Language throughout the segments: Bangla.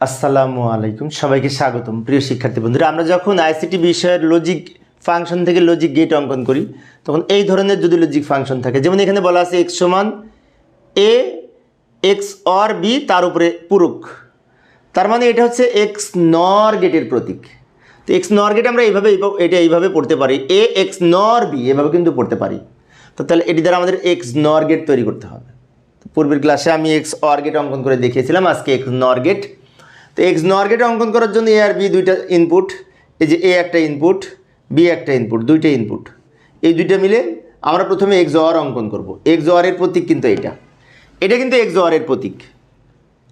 আসসালামু আলাইকুম। সবাইকে স্বাগতম। প্রিয় শিক্ষার্থী বন্ধুরা, আমরা যখন আইসিটি বিষয়ের লজিক ফাংশন থেকে লজিক গেট অঙ্কন করি, তখন এই ধরনের যদি লজিক ফাংশন থাকে, যেমন এখানে বলা আছে এক্স সমান এ এক্স অর বি তার উপরে পুরুক। তার মানে এটা হচ্ছে এক্স নর গেটের প্রতীক। তো এক্স নর গেট আমরা এইভাবে, এটা এইভাবে পড়তে পারি। এ এক্স নর বি এভাবে কিন্তু পড়তে পারি। তো তাহলে এটি দ্বারা আমাদের এক্স নর গেট তৈরি করতে হবে। পূর্বের ক্লাসে আমি এক্স অর গেট অঙ্কন করে দেখিয়েছিলাম, আজকে এক্স নর গেট তো এক্স নর গেট অঙ্কন করার জন্য এ আর বি দুইটা ইনপুট এই যে এ একটা ইনপুট বি একটা ইনপুট দুইটা ইনপুট এই দুইটা মিলে আমরা প্রথমে এক্স অর অঙ্কন করব। এক্স অরের প্রতীক কিন্তু এটা। এটা কিন্তু এক্স অরের প্রতীক।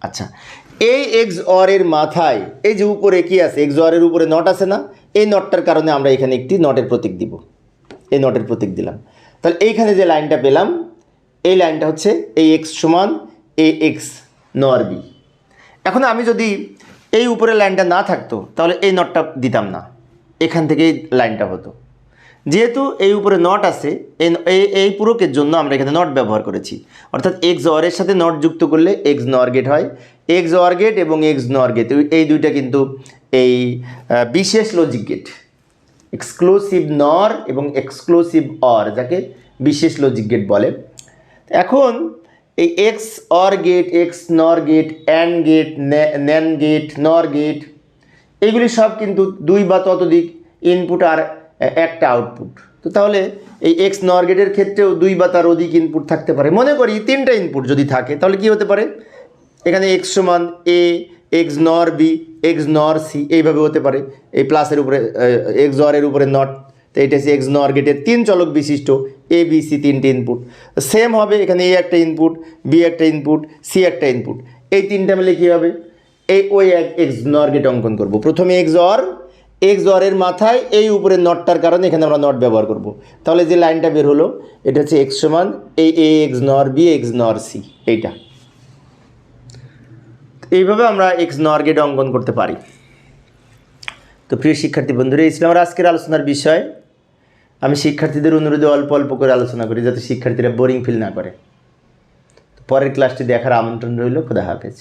আচ্ছা এই এক্স অরের মাথায়, এই যে উপরে কি আছে? এক্স অরের উপরে নট আছে না? এই নটটার কারণে আমরা এখানে একটি নটের প্রতীক দিব। এই নটের প্রতীক দিলাম। তাহলে এইখানে যে লাইনটা পেলাম, এই লাইনটা হচ্ছে এই এক্স সমান এ এক্স নর বি এখন আমি যদি এই উপরে লাইনটা না থাকতো, তাহলে এই নটটা দিতাম না। এখান থেকেই লাইনটা হতো। যেহেতু এই উপরে নট আছে, এই এই- পুরকের জন্য আমরা এখানে নট ব্যবহার করেছি। অর্থাৎ এক্স অরের সাথে নট যুক্ত করলে এক্স নর গেট হয়। এক্স অর গেট এবং এক্স নর গেট, এই দুইটা কিন্তু এই বিশেষ লজিক গেট। এক্সক্লুসিভ নর এবং এক্সক্লুসিভ অর যাকে বিশেষ লজিক গেট বলে। এখন এই X OR gate X NOR gate and gate NAND gate NOR gate এইগুলি সব কিন্তু দুই বা ততোধিক ইনপুট আর একটা আউটপুট তো তাহলে এই এক্স নর গেটের ক্ষেত্রেও দুই বা তার অধিক ইনপুট থাকতে পারে। মনে করি তিনটা ইনপুট যদি থাকে, তাহলে কি হতে পারে? এখানে এক্স সমান A X NOR B X NOR C এইভাবে হতে পারে। এই প্লাসের উপরে এক্স অরের উপরে নট তো এটা হচ্ছে এক্স নর গেটের তিন চলক বিশিষ্ট এ বি সি তিনটে ইনপুট সেম হবে, এখানে এ একটা ইনপুট বি একটা ইনপুট সি একটা ইনপুট এই তিনটা মিলে কী হবে? এই ওই এক এক্স নর গেট অঙ্কন করব। প্রথমে এক্স অর এক্স অরের মাথায় এই উপরে নটটার কারণে এখানে আমরা নট ব্যবহার করব। তাহলে যে লাইনটা বের হলো, এটা হচ্ছে এক্স সমান এই A X NOR B X NOR C এইটা। এইভাবে আমরা এক্স নর গেট অঙ্কন করতে পারি। তো প্রিয় শিক্ষার্থী বন্ধুরা, এই ছিল আমার আজকের আলোচনার বিষয়। আমি শিক্ষার্থীদের অনুরোধে অল্প অল্প করে আলোচনা করি যাতে শিক্ষার্থীরা বোরিং ফিল না করে। পরের ক্লাসটি দেখার আমন্ত্রণ রইল, খোদা হাফেজ।